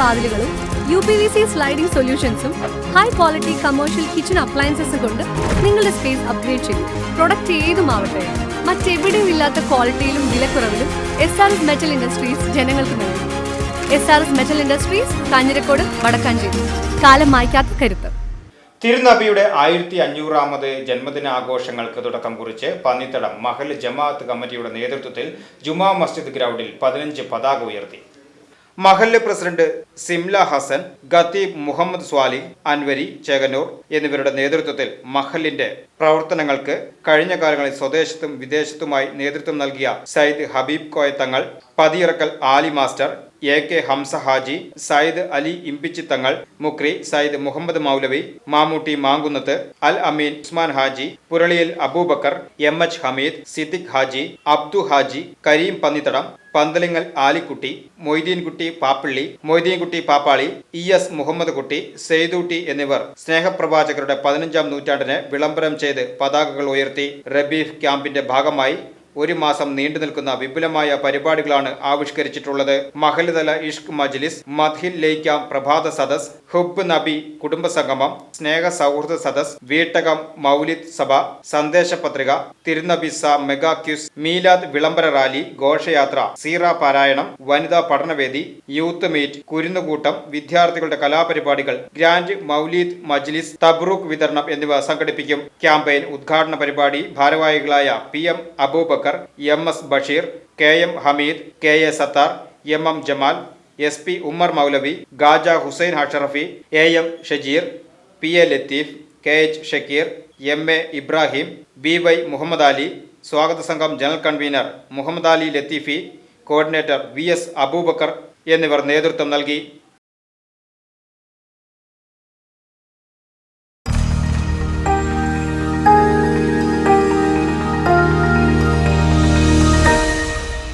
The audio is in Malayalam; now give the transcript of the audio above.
വാതിലുകളും U P V C sliding സൊല്യൂഷൻസും high quality commercial kitchen അപ്ലയൻസസും കൊണ്ട് നിങ്ങളുടെ സ്പേസ് അപ്ഗ്രേഡ് ചെയ്യും പ്രൊഡക്റ്റ് ഏതുമാവട്ടെ മറ്റെവിടെയും ഇല്ലാത്ത ക്വാളിറ്റിയിലും വിലക്കുറവിലും S R S metal industries ജനങ്ങൾക്ക് നൽകും. S R S metal industries Kanjirakode Vadakkanchery. കാലം മായ്ക്കാത്ത കരുത്ത്. തിരുനബിയുടെ ആയിരത്തി അഞ്ഞൂറാമത് ജന്മദിനാഘോഷങ്ങൾക്ക് തുടക്കം കുറിച്ച് പന്നിത്തടം മഹൽ ജമാഅത്ത് കമ്മിറ്റിയുടെ നേതൃത്വത്തിൽ ജുമാ മസ്ജിദ് ഗ്രൗണ്ടിൽ പതിനഞ്ച് പതാക ഉയർത്തി. മഹല്ല് പ്രസിഡന്റ് സിംല ഹസൻ ഖത്തീബ് മുഹമ്മദ് സ്വാലി അൻവരി ചേകനൂർ എന്നിവരുടെ നേതൃത്വത്തിൽ മഹല്ലിന്റെ പ്രവർത്തനങ്ങൾക്ക് കഴിഞ്ഞ കാലങ്ങളിൽ സ്വദേശത്തും വിദേശത്തുമായി നേതൃത്വം നൽകിയ Sayyid Habib Koya Thangal Pathiyirakkal Ali master A K Hamza Haji Sayyid Ali Imbichi Thangal Mukri Sayyid Muhammad Moulavi Mammootty Mankunnath Al Ameen Usman Haji പുരളിയിൽ Abubakar M H Hameed Siddique Haji Abdu Haji Kareem Pannithadam Panthalingal Alikutty Moideenkutty Pappilly Moideenkutty Pappali E S Muhammad Kutty Saithutty എന്നിവർ സ്നേഹപ്രവാചകരുടെ പതിനഞ്ചാം നൂറ്റാണ്ടിന് വിളംബരം ചെയ്ത് പതാകകൾ ഉയർത്തി റബീഫ് ക്യാമ്പിന്റെ ഭാഗമായി ഒരു മാസം നീണ്ടു നിൽക്കുന്ന വിപുലമായ പരിപാടികളാണ് ആവിഷ്കരിച്ചിട്ടുള്ളത്. മഹലുതല ഇഷ്ക് മജ്ലിസ് മദ്ഹിൽ ലയിക്കാം പ്രഭാത സദസ് ഹുബ് നബി കുടുംബ സംഗമം സ്നേഹ സൗഹൃദ സദസ് വീട്ടകം മൗലിദ് സഭ സന്ദേശ പത്രിക തിരുനബിസ മെഗാ ക്യൂസ് മീലാദ് വിളംബര റാലി ഘോഷയാത്ര സീറ പാരായണം വനിതാ പഠനവേദി യൂത്ത് മീറ്റ് കുരുന്നുകൂട്ടം വിദ്യാർത്ഥികളുടെ കലാപരിപാടികൾ ഗ്രാൻഡ് മൗലീദ് മജ്ലിസ് തബ്രൂക്ക് വിതരണം എന്നിവ സംഘടിപ്പിക്കും. ക്യാമ്പയിൻ ഉദ്ഘാടന പരിപാടി ഭാരവാഹികളായ P M Abubakar M S Basheer K M Hameed K A Sathar M M Jamal S P Ummer Moulavi Gaja Hussain Ashrafi A M Shajeer P A Latheef K H Shakeer M A Ibrahim B Y Muhammad Ali സ്വാഗത സംഘം general convener Muhammad Ali Lathifi coordinator V S Abubakar എന്നിവർ നേതൃത്വം നൽകി.